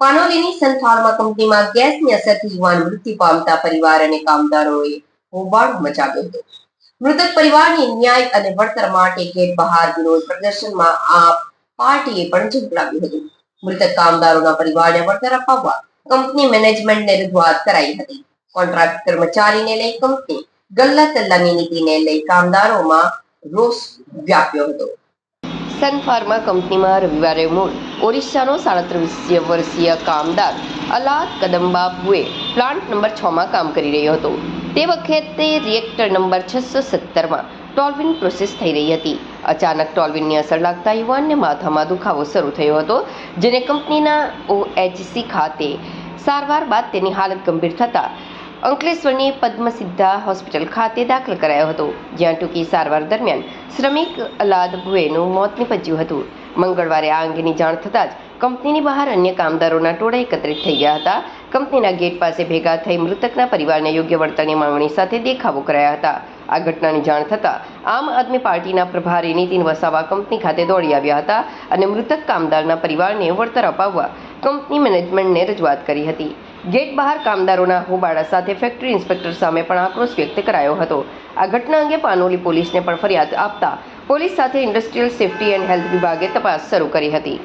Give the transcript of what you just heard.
પાનોલીની સનફાર્મા કંપનીમાં ગેસની અસરથી યુવાન મૃત્યુ પામતા પરિવાર અને કામદારોએ હોબાળ મચાવ્યો હતો. મૃતક પરિવારની ન્યાય અને વળતર માટે ગેટ બહાર વિરોધ પ્રદર્શનમાં આ પાર્ટીએ પણ ઝંપલાવ્યું હતું. મૃતક કામદારોના પરિવારને વળતર અપાવવા કંપની મેનેજમેન્ટને રજૂઆત કરાઈ હતી. કોન્ટ્રાક્ટ કર્મચારીને લઈ કંપની ગલ્લા તલ્લાની નીતિને લઈ કામદારોમાં રોષ વ્યાપ્યો હતો. સન ફાર્મા કંપનીમાં રવિવારે મૂળ ઓરિસ્સાનો સાડત્રીસ વર્ષીય કામદાર અલાદ કદમબાબુએ પ્લાન્ટ નંબર છમાં કામ કરી રહ્યો હતો. તે વખતે રિએક્ટર નંબર છસો સત્તરમાં ટોલ્વિન પ્રોસેસ થઈ રહી હતી. અચાનક ટોલ્વિનની અસર લાગતા યુવાનને માથામાં દુખાવો શરૂ થયો હતો, જેને કંપનીના ઓએચસી ખાતે સારવાર બાદ તેની હાલત ગંભીર થતાં અંકલેશ્વરની પદ્મસિદ્ધા હોસ્પિટલ ખાતે દાખલ કરાયો હતો, જ્યાં ટૂંકી સારવાર દરમિયાન શ્રમિક અલાદ ભુએનું મોત નિપજ્યું હતું. મંગળવારે આ અંગેની જાણ થતાં જ કંપનીની બહાર અન્ય કામદારોના ટોળા એકત્રિત થઈ ગયા હતા. કંપનીના ગેટ પાસે ભેગા થઈ મૃતકના પરિવારને યોગ્ય વળતરની માંગણી સાથે દેખાવો કરાયા હતા. આ ઘટનાની જાણ થતાં આમ આદમી પાર્ટીના પ્રભારી નીતિન વસાવા કંપની ખાતે દોડી આવ્યા હતા અને મૃતક કામદારના પરિવારને વળતર અપાવવા કંપની મેનેજમેન્ટને રજૂઆત કરી હતી. ગેટ બહાર કામદારોના હોબાળા સાથે ફેક્ટરી ઇન્સ્પેક્ટર સામે પણ આક્રોશ વ્યક્ત કરાયો હતો. આ ઘટના અંગે પાનોલી પોલીસને પણ ફરિયાદ આપતા પોલીસ સાથે ઇન્ડસ્ટ્રીયલ સેફટી એન્ડ હેલ્થ વિભાગે તપાસ શરૂ કરી હતી.